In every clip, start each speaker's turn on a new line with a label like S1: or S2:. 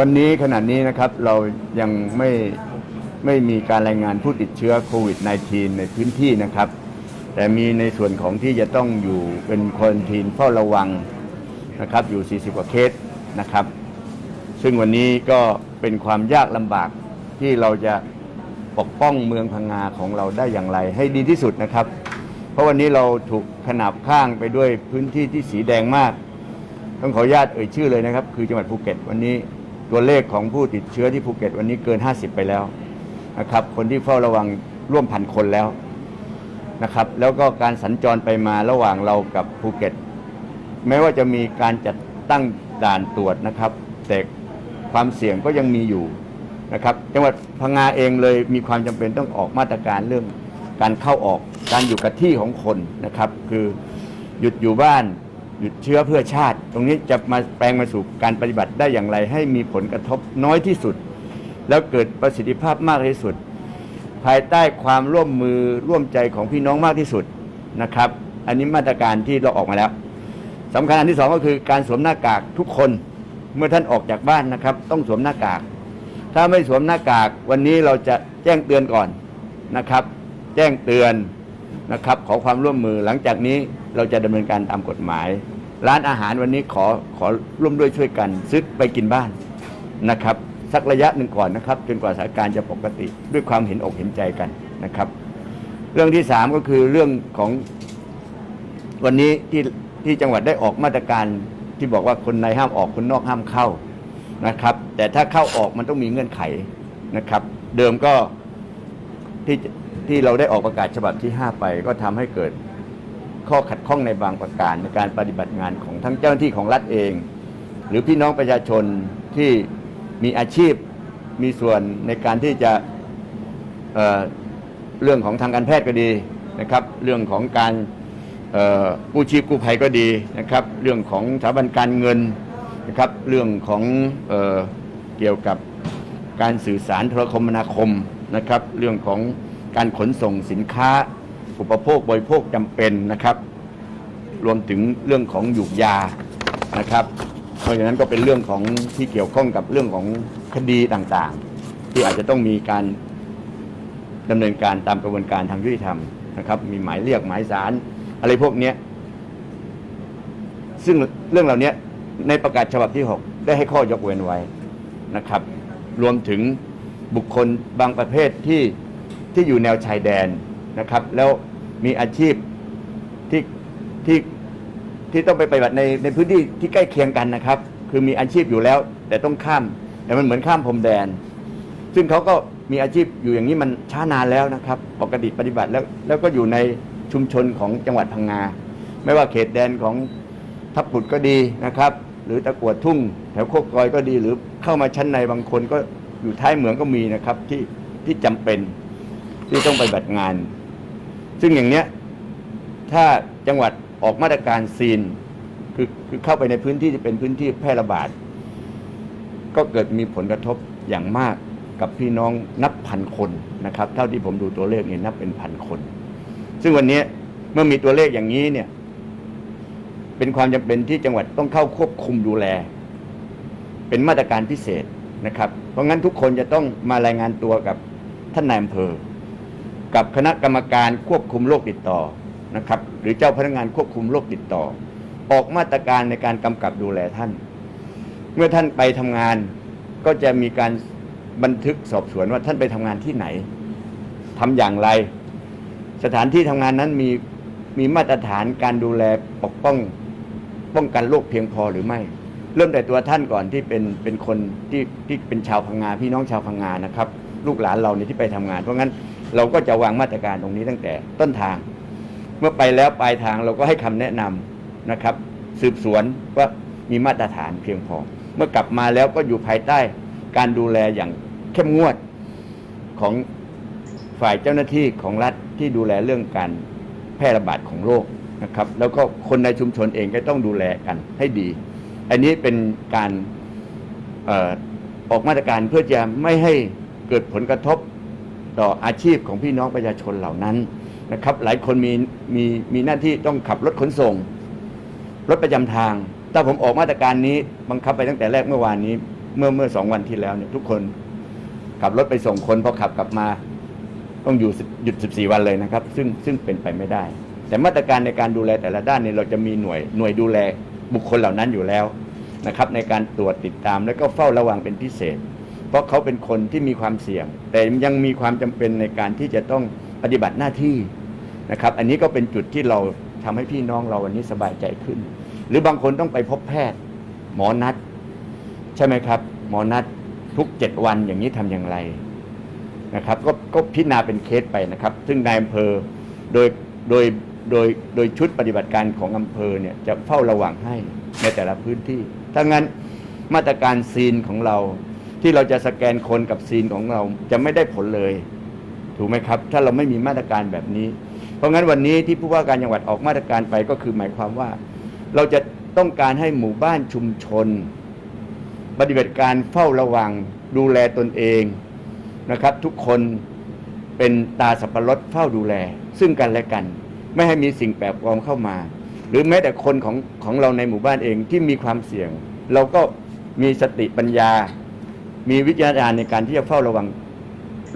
S1: วันนี้ขณะนี้นะครับเรายังไม่ไม่มีการรายงานผู้ติดเชื้อโควิด -19 ในพื้นที่นะครับ แต่มีในส่วนของที่จะต้องอยู่เป็นควอนทีนเฝ้าระวังนะครับ อยู่ 40 กว่าเคสนะครับ ซึ่งวันนี้ก็เป็นความยากลำบากที่เราจะปกป้องเมืองพังงาของเราได้อย่างไร ให้ดีที่สุดนะครับ เพราะวันนี้เราถูกขนาบข้างไปด้วยพื้นที่ที่สีแดงมาก ต้องขออนุญาตเอ่ยชื่อเลยนะครับ คือจังหวัดภูเก็ตวันนี้ ตัวเลขของผู้ติดเชื้อที่ภูเก็ตวันนี้เกิน 50 ไปแล้วนะครับ คนที่เฝ้าระวังร่วมพันคนแล้วนะครับ แล้วก็การสัญจรไปมาระหว่างเรากับภูเก็ต แม้ว่าจะมีการจัดตั้งด่านตรวจนะครับ แต่ความเสี่ยงก็ยังมีอยู่นะครับ จังหวัดพังงาเองเลยมีความจำเป็นต้องออกมาตรการเรื่องการเข้าออก การอยู่กับที่ของคนนะครับ คือหยุดอยู่บ้าน หยุดเชื้อเพื่อชาติ ตรงนี้จะมาแปลงมาสู่การปฏิบัติได้อย่างไร ให้มีผลกระทบน้อยที่สุด แล้วเกิดประสิทธิภาพมากที่สุด ภายใต้ความร่วมมือร่วมใจของพี่น้องมากที่สุดนะครับ อันนี้มาตรการที่เราออกมาแล้วสำคัญอันที่สองก็คือการสวมหน้ากากทุกคนเมื่อท่านออกจากบ้านนะครับ ต้องสวมหน้ากาก ถ้าไม่สวมหน้ากากวันนี้เราจะแจ้งเตือนก่อนนะครับ แจ้งเตือน นะครับขอความร่วมมือหลังจากนี้เราจะดำเนินการตามกฎหมาย ร้านอาหารวันนี้ขอขอร่วมด้วยช่วยกันซื้อไปกินบ้านนะครับสักระยะหนึ่งก่อนนะครับ จนกว่าสถานการณ์จะปกติด้วยความเห็นอกเห็นใจกันนะครับ เรื่องที่สามก็คือเรื่องของวันนี้ที่ที่จังหวัดได้ออกมาตรการที่บอกว่าคนในห้ามออกคนนอกห้ามเข้านะครับ แต่ถ้าเข้าออกมันต้องมีเงื่อนไขนะครับ เดิมก็ ที่ที่เราได้ออกประกาศฉบับที่ 5 ไป ก็ทำให้เกิดข้อขัดข้องในบางประการในการปฏิบัติงานของทั้งเจ้าหน้าที่ของรัฐเอง หรือพี่น้องประชาชนที่มีอาชีพมีส่วนในการที่จะเเรื่องของทางการแพทย์ก็ดีนะครับ เรื่องของการกู้ชีพกู้ภัยก็ดีนะครับ เรื่องของสถาบันการเงินนะครับ เรื่องของเออเกี่ยวกับการสื่อสารโทรคมนาคม นะครับ เรื่องของการขนส่งสินค้า อุปโภคบริโภคจำเป็นนะครับ รวมถึงเรื่องของหยูกยานะครับ เพราะฉะนั้นก็เป็นเรื่องของที่เกี่ยวข้องกับเรื่องของคดีต่างๆ ที่อาจจะต้องมีการดำเนินการตามกระบวนการทางยุติธรรมนะครับ มีหมายเรียกหมายสารอะไรพวกนี้ซึ่งเรื่องเหล่านี้ในประกาศฉบับที่ 6 ได้ให้ข้อยกเว้นไว้นะครับ รวมถึง บุคคลบางประเภทที่ที่อยู่แนวชายแดนนะครับ แล้วมีอาชีพที่ที่ที่ต้องไปปฏิบัติในในพื้นที่ที่ใกล้เคียงกันนะครับ คือมีอาชีพอยู่แล้ว แต่ต้องข้าม แต่มันเหมือนข้ามพรมแดน ซึ่งเขาก็มีอาชีพอยู่อย่างนี้มันช้านานแล้วนะครับ ปกติปฏิบัติแล้วแล้วก็อยู่ในชุมชนของจังหวัดพังงา ไม่ว่าเขตแดนของทับปุดก็ดีนะครับ หรือตะกวดทุ่ง แถวโคกกอยก็ดีหรือเข้ามาชั้นในบางคนก็ อยู่ท้ายเหมืองก็มีนะครับที่ที่จำเป็นที่ต้องไปฏิบัติงาน ซึ่งอย่างเนี้ยถ้าจังหวัดออกมาตรการซีนคือคือเข้าไปในพื้นที่ที่เป็นพื้นที่แพร่ระบาด ก็เกิดมีผลกระทบอย่างมากกับพี่น้องนับพันคนนะครับ เท่าที่ผมดูตัวเลขเนี่ยนับเป็นพันคน ซึ่งวันนี้เมื่อมีตัวเลขอย่างนี้เนี่ย เป็นความจำเป็นที่จังหวัดต้องเข้าควบคุมดูแล เป็นมาตรการพิเศษ นะครับ เพราะงั้นทุกคนจะต้องมารายงานตัวกับท่านนายอำเภอ กับคณะกรรมการควบคุมโรคติดต่อนะครับ หรือเจ้าพนักงานควบคุมโรคติดต่อ ออกมาตรการในการกำกับดูแลท่าน เมื่อท่านไปทำงานก็จะมีการบันทึกสอบสวนว่าท่านไปทำงานที่ไหนทำอย่างไร สถานที่ทำงานนั้นมีมีมาตรฐานการดูแลปกป้องป้องกันโรคเพียงพอหรือไม่ เริ่มแต่ตัวท่านก่อนที่เป็นเป็นคนที่ที่เป็นชาวพังงาพี่น้องชาวพังงานะครับ ลูกหลานเราเนี่ยที่ไปทำงาน เพราะงั้นเราก็จะวางมาตรการตรงนี้ตั้งแต่ต้นทาง เมื่อไปแล้วปลายทางเราก็ให้คำแนะนำนะครับ สืบสวนว่ามีมาตรฐานเพียงพอ เมื่อกลับมาแล้วก็อยู่ภายใต้การดูแลอย่างเข้มงวดของฝ่ายเจ้าหน้าที่ของรัฐที่ดูแลเรื่องการแพร่ระบาดของโรคนะครับ แล้วก็คนในชุมชนเองก็ต้องดูแลกันให้ดี อันนี้เป็นการออกมาตรการเพื่อจะไม่ให้เกิดผลกระทบต่ออาชีพของพี่น้องประชาชนเหล่านั้นนะครับ หลายคนมีมีมีหน้าที่ต้องขับรถขนส่ง รถประจำทาง ถ้าผมออกมาตรการนี้บังคับไปตั้งแต่แรกเมื่อวานนี้ เมื่อเมื่อสองวันที่แล้วเนี่ยทุกคนขับรถไปส่งคนพอขับกลับมา ต้องอยู่หยุด 14 วันเลยนะครับ ซึ่งซึ่งเป็นไปไม่ได้ แต่มาตรการในการดูแลแต่ละด้านเนี่ยเราจะมีหน่วยหน่วยดูแล บุคคลเหล่านั้นอยู่แล้วนะครับในการตรวจติดตามแล้วก็เฝ้าระวังเป็นพิเศษ เพราะเขาเป็นคนที่มีความเสี่ยง แต่ยังมีความจำเป็นในการที่จะต้องปฏิบัติหน้าที่นะครับ อันนี้ก็เป็นจุดที่เราทำให้พี่น้องเราวันนี้สบายใจขึ้น หรือบางคนต้องไปพบแพทย์ หมอนัด ใช่ไหมครับ หมอนัดทุกเจ็ดวันอย่างนี้ทำอย่างไรนะครับ ก็ก็พิจารณาเป็นเคสไปนะครับ ซึ่งนายอำเภอโดยโดย โดยโดยชุดปฏิบัติการของอำเภอเนี่ยจะเฝ้าระวังให้ในแต่ละพื้นที่ถ้างั้นมาตรการซีนของเรา ที่เราจะสแกนคนกับซีนของเราจะไม่ได้ผลเลย ถูกไหมครับ ถ้าเราไม่มีมาตรการแบบนี้ เพราะงั้นวันนี้ที่ผู้ว่าการจังหวัดออกมาตรการไปก็คือหมายความว่า เราจะต้องการให้หมู่บ้านชุมชน ปฏิบัติการเฝ้าระวัง ดูแลตนเองนะครับ ทุกคนเป็นตาสับปะรดเฝ้าดูแล ซึ่งกันและกัน ไม่ให้มีสิ่งแปลกปลอมเข้ามา หรือแม้แต่คนของของเราในหมู่บ้านเองที่มีความเสี่ยง เราก็มีสติปัญญา มีวิจารณญาณในการที่จะเฝ้าระวัง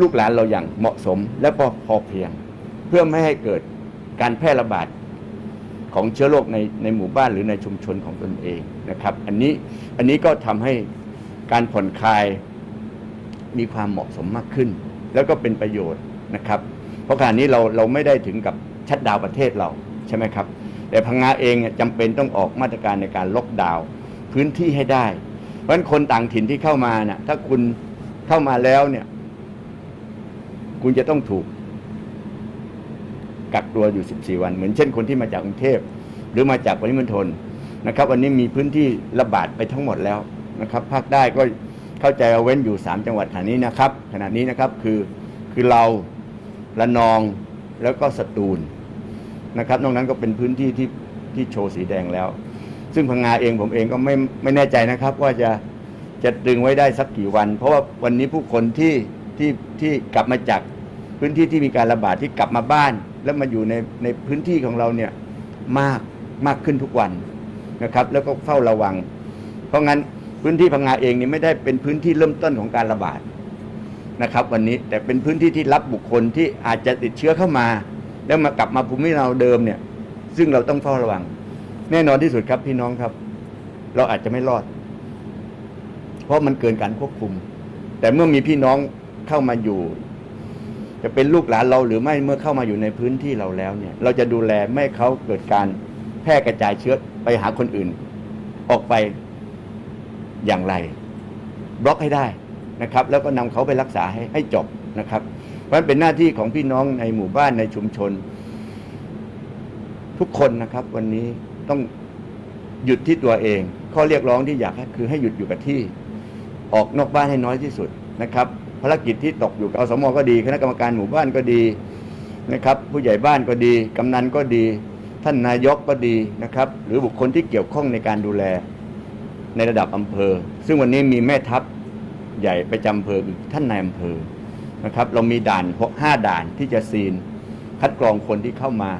S1: ลูกหลานเราอย่างเหมาะสม และพอพอเพียง เพื่อไม่ให้เกิดการแพร่ระบาดของเชื้อโรคในในหมู่บ้านหรือในชุมชนของตนเองนะครับ อันนี้อันนี้ก็ทำให้การผ่อนคลายมีความเหมาะสมมากขึ้น แล้วก็เป็นประโยชน์นะครับ เพราะขณะนี้เราเราไม่ได้ถึงกับ ชัดดาวประเทศเราใช่ไหมครับ แต่พังงาเองเนี่ยจำเป็นต้องออกมาตรการในการล็อกดาวน์พื้นที่ให้ได้ เพราะฉะนั้นคนต่างถิ่นที่เข้ามาเนี่ยถ้าคุณเข้ามาแล้วเนี่ย คุณจะต้องถูกกักตัวอยู่ 14 วัน เหมือนเช่นคนที่มาจากกรุงเทพหรือมาจากปริมณฑลนะครับ วันนี้มีพื้นที่ระบาดไปทั้งหมดแล้วนะครับ ภาคใต้ก็เข้าใจเอาเว้นอยู่ 3 จังหวัดขณะนี้นะครับ ขณะนี้นะครับคือคือเราละนองแล้วก็สตูล นะครับ นอกนั้นก็เป็นพื้นที่ที่ที่โชว์สีแดงแล้ว ซึ่งพังงาเองผมเองก็ไม่ไม่แน่ใจนะครับ ว่าจะจะดึงไว้ได้สักกี่วัน เพราะว่าวันนี้ผู้คนที่ที่ที่กลับมาจากพื้นที่ที่มีการระบาดที่กลับมาบ้าน แล้วมาอยู่ในในพื้นที่ของเราเนี่ยมากมากขึ้นทุกวันนะครับ แล้วก็เฝ้าระวัง เพราะงั้นพื้นที่พังงาเองนี่ไม่ได้เป็นพื้นที่เริ่มต้นของการระบาดนะครับ วันนี้แต่เป็นพื้นที่ที่รับบุคคลที่อาจจะติดเชื้อเข้ามา แล้วมากลับมาภูมิเราเดิมเนี่ย ซึ่งเราต้องเฝ้าระวัง แน่นอนที่สุดครับพี่น้องครับ เราอาจจะไม่รอด เพราะมันเกินการควบคุม แต่เมื่อมีพี่น้องเข้ามาอยู่ จะเป็นลูกหลานเราหรือไม่เมื่อเข้ามาอยู่ในพื้นที่เราแล้วเนี่ย เราจะดูแลไม่ให้เขาเกิดการแพร่กระจายเชื้อไปหาคนอื่น ออกไปอย่างไร บล็อกให้ได้นะครับ แล้วก็นำเขาไปรักษาให้ให้จบนะครับ เพราะฉะนั้นเป็นหน้าที่ของพี่น้องในหมู่บ้านในชุมชน ทุกคนนะครับ วันนี้ต้องหยุดที่ตัวเอง ข้อเรียกร้องที่อยากคือให้หยุดอยู่กับที่ ออกนอกบ้านให้น้อยที่สุดนะครับ ภารกิจที่ตกอยู่กับอสมก็ดี คณะกรรมการหมู่บ้านก็ดีนะครับ ผู้ใหญ่บ้านก็ดี กำนันก็ดี ท่านนายกก็ดีนะครับ หรือบุคคลที่เกี่ยวข้องในการดูแลในระดับอำเภอ ซึ่งวันนี้มีแม่ทัพใหญ่ประจำอำเภอคือท่านนายอำเภอ นะครับเรามีด่านหกห้าด่านที่จะซีน คัดกรองคนที่เข้ามา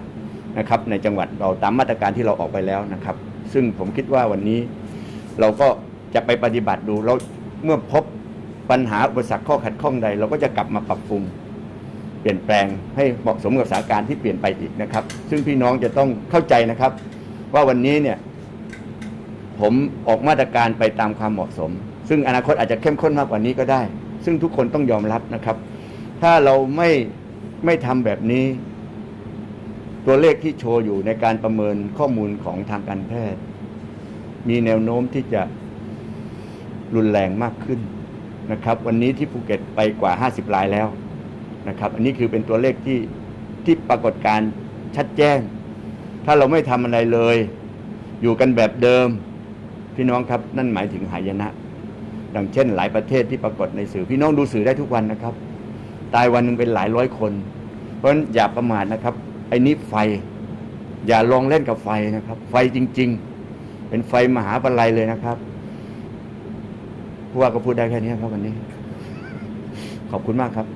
S1: นะครับในจังหวัดเราตามมาตรการที่เราออกไปแล้วนะครับ ซึ่งผมคิดว่าวันนี้เราก็จะไปปฏิบัติดูเราเมื่อพบปัญหาอุปสรรคข้อขัดข้องใด เราก็จะกลับมาปรับปรุงเปลี่ยนแปลงให้เหมาะสมกับสถานการณ์ที่เปลี่ยนไปอีกนะครับ ซึ่งพี่น้องจะต้องเข้าใจนะครับ ว่าวันนี้เนี่ยผมออกมาตรการไปตามความเหมาะสม ซึ่งอนาคตอาจจะเข้มข้นมากกว่านี้ก็ได้ ซึ่งทุกคนต้องยอมรับนะครับ ถ้าเราไม่ไม่ทำแบบนี้ ตัวเลขที่โชว์อยู่ในการประเมินข้อมูลของทางการแพทย์ มีแนวโน้มที่จะรุนแรงมากขึ้นนะครับ วันนี้ที่ภูเก็ตไปกว่า 50รายแล้วนะครับ อันนี้คือเป็นตัวเลขที่ที่ปรากฏการชัดแจ้ง ถ้าเราไม่ทำอะไรเลย อยู่กันแบบเดิม พี่น้องครับนั่นหมายถึงหายนะ ดังเช่น หลายประเทศที่ปรากฏในสื่อพี่น้องดูสื่อได้ทุกวันนะครับ ตายวันหนึ่งเป็นหลายร้อยคน เพราะฉะนั้นอย่าประมาทนะครับไอ้นี้ไฟ อย่าลองเล่นกับไฟนะครับ ไฟจริง ๆ เป็นไฟมหาปลัยเลยนะครับผู้ว่าก็พูดได้แค่นี้ครับวันนี้ ขอบคุณมากครับ